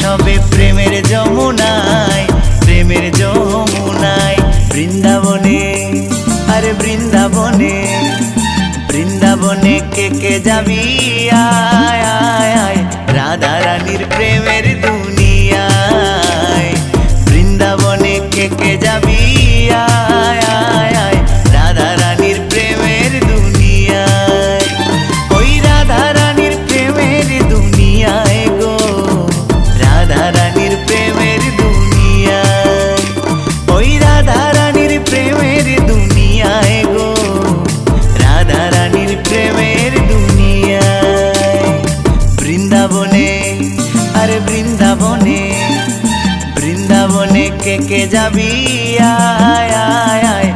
সবে প্রেমের যমুনায় প্রেমের যমুনায়, বৃন্দাবনে, আরে বৃন্দাবনে বৃন্দাবনে কে কে যাবি? আয় আয় আয় রাধা রানীর প্রেমের আরে বৃন্দাবনে বৃন্দাবনে কে কে যাবি? আয় আয় আয়